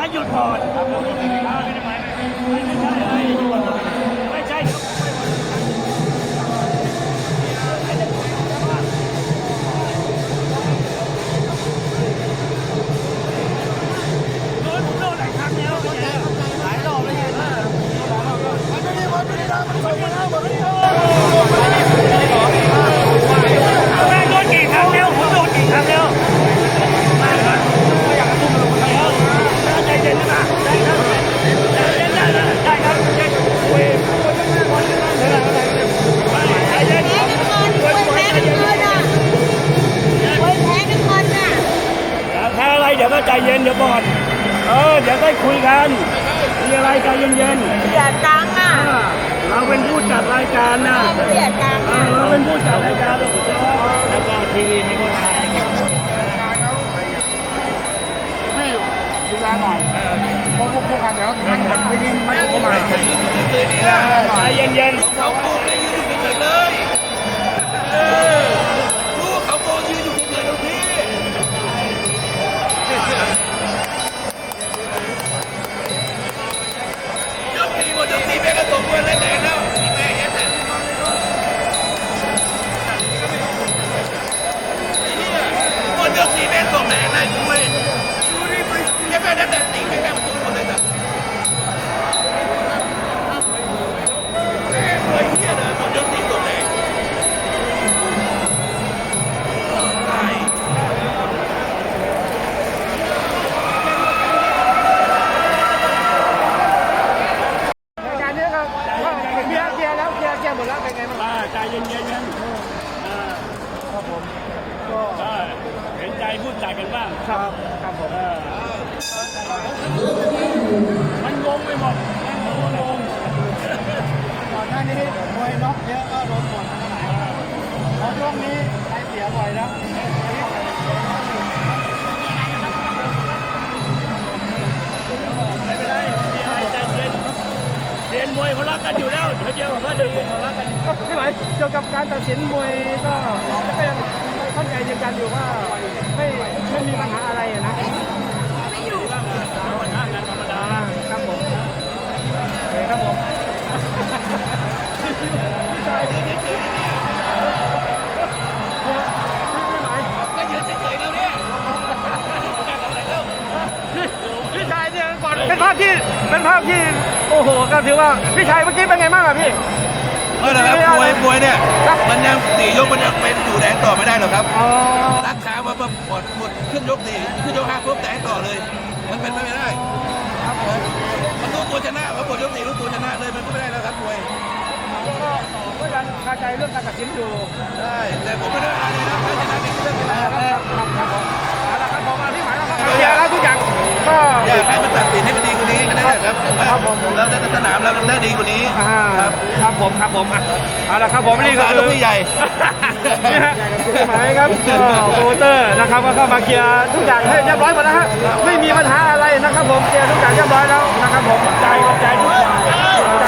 ให้หยุดก่อนไม่ใช่โดนผมโดนหลายรอบแล้วเนี่ยแใจเย็นเดี๋ยวก่อนเออเดี๋ยวได้คุยกันมีอะไรใจเย็นเสียตังค์อะๆเราเป็นผู้จัดรายการนะเสียตังค์เออะอเราเป็นผู้จัดรายการแล้วก็ทีวีมีคนถ่ายไม่ดูแลหน่อยเพราะพวกพวกกันเดี๋ยวมันมันไม่ยิงไม่เข้ามาใจเย็นเขาโกงเลยยืนอยู่เฉยๆเลย ที หมดแล้วเป็นไงบ้างๆมาใจเย็นๆกันครับผมก็เห็นใจพูดจากันบ้างครับครับผมมันงงไปหมดมันงงก่อนหน้านี้มวยน็อกเยอะก็โดนหมดพอช่วงนี้ใครเสียบ่อยแล้วไม่เป็นไรมีอะไรใจเย็นเรียนมวยเขารักกันอยู่แล้ว เดียวผมก็เดินเขารักกันก็พี่ไหมเกี่ยวกับการตัดสินมวยก็ก็ยังเข้าใจยืนยันอยู่ว่าไม่ไม่มีปัญหาอะไรนะปัญหางานธรรมดาครับผมโอเคครับผมก็ยืนเฉยๆแล้วเนี่ยพี่ชายเนี่ยก่อนเป็นภาพที่เป็นภาพที่ โอ้โหก็ถือว่าพี่ชายเมื่อกี้เป็นไงบ้างอะพี่ เออนะครับมวยมวยเนี่ย มันยังสี่ยกมันยังเป็นอยู่แดงต่อไม่ได้หรอกครับอ๋อ รักขามาปุ๊บหมดหมดขึ้นยกสี่ขึ้นยกห้าปุ๊บแดงต่อเลย มันเป็นไปไม่ได้ ครับผมมันรู้ตัวชนะเขาหมดยกสี่รู้ตัวชนะเลยมันก็ไม่ได้แล้วครับมวยก็ก็ยังคาใจเรื่องการตัดสินอยู่ใช่แต่ผมไม่ได้อะไรเลยนะใครชนะนี่คือเรื่องเป็นคไรรับครับครับผมเอาละครับผม อยากให้มันตัดสินให้มันดีกว่านี้ก็ได้ครับผมแล้วในสนามเรามันได้ดีกว่านี้ครับครับผมครับผมอะเอาละครับผมนี่ก็การคือพี่ใหญ่นี่ฮะหมายครับโปรโมเตอร์นะครับก็เข้ามาเคลียร์ทุกอย่างให้เรียบร้อยหมดแล้วฮะไม่มีปัญหาอะไรนะครับผมเคลียร์ทุกอย่างเรียบร้อยแล้วนะครับผมใจใจทุกอย่างใจ